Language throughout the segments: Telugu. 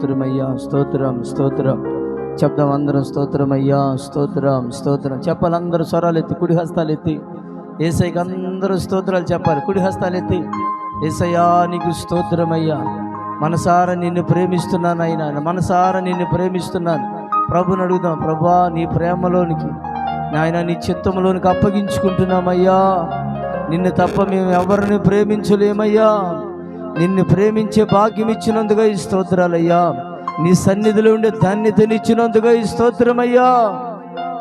స్తోత్రమయ్యా స్తోత్రం స్తోత్రం. చెప్దాం అందరం స్తోత్రమయ్యా స్తోత్రం స్తోత్రం. చెప్పాలి అందరూ స్వరాలు ఎత్తి కుడి హస్తాలు ఎత్తి. ఏసైకి అందరూ స్తోత్రాలు చెప్పాలి కుడి హస్తాలు ఎత్తి. ఏసయ్యా నీకు స్తోత్రమయ్యా. మనసారా నిన్ను ప్రేమిస్తున్నాను అయినా మనసారా నిన్ను ప్రేమిస్తున్నాను. ప్రభుని అడుగుదాం ప్రభా నీ ప్రేమలోనికి నాయన నీ చిత్తంలోనికి అప్పగించుకుంటున్నామయ్యా. నిన్ను తప్ప మేము ఎవరిని ప్రేమించలేమయ్యా. నిన్ను ప్రేమించే భాగ్యం ఇచ్చినందుగా ఈ స్తోత్రాలయ్యా. నీ సన్నిధిలో ఉండే ధాన్యతనిచ్చినందుగా ఈ స్తోత్రమయ్యా.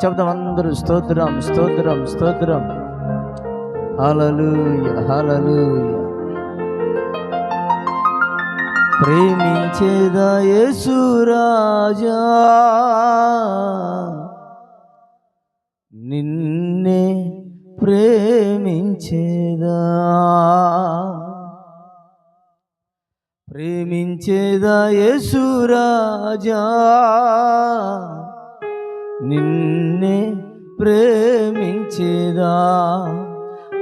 చెప్తాం అందరూ స్తోత్రం స్తోత్రం స్తోత్రం. హల్లెలూయా హల్లెలూయా. ప్రేమించేదా యేసురాజా నిన్నే ప్రేమించేదా. ప్రేమించేదా యేసురాజా నిన్నే ప్రేమించేదా?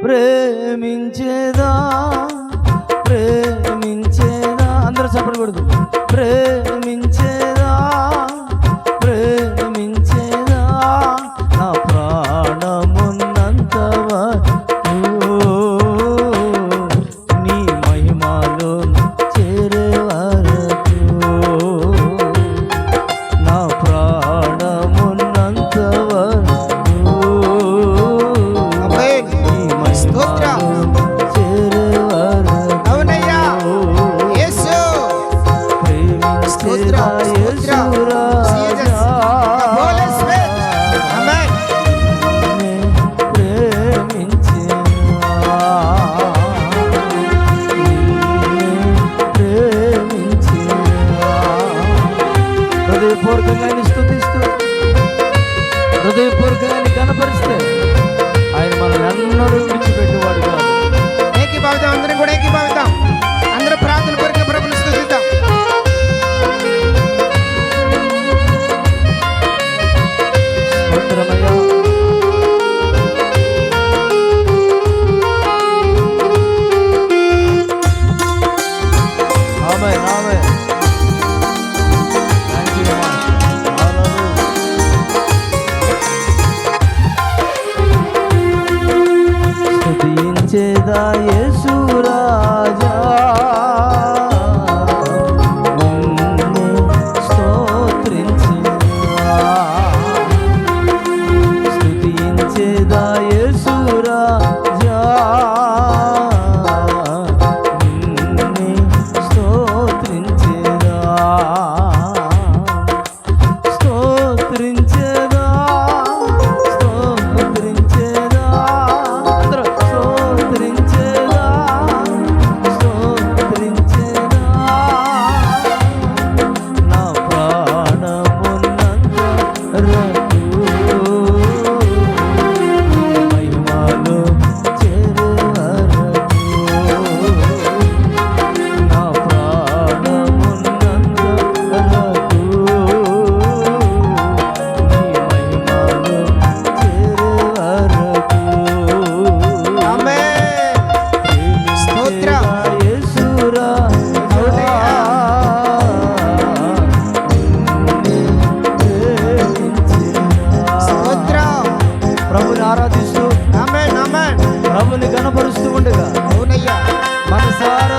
ప్రేమించేదా? ప్రేమించేదా? అందరూ చెప్పకూడదు ప్రేమించేదా ప్రేమించేదా స్తోత్రం,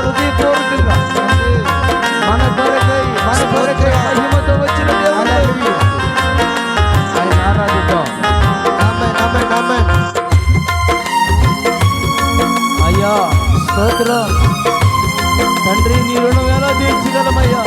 తుది కోరుతుందా మన కొరకై మన కొరకై మహిమతో వచ్చిన దేవుడు ఆయన ఆరాధిద్దాం అయ్యా స్తోత్రం తండ్రి నీ రుణం ఎలా తీర్చగలమయ్యా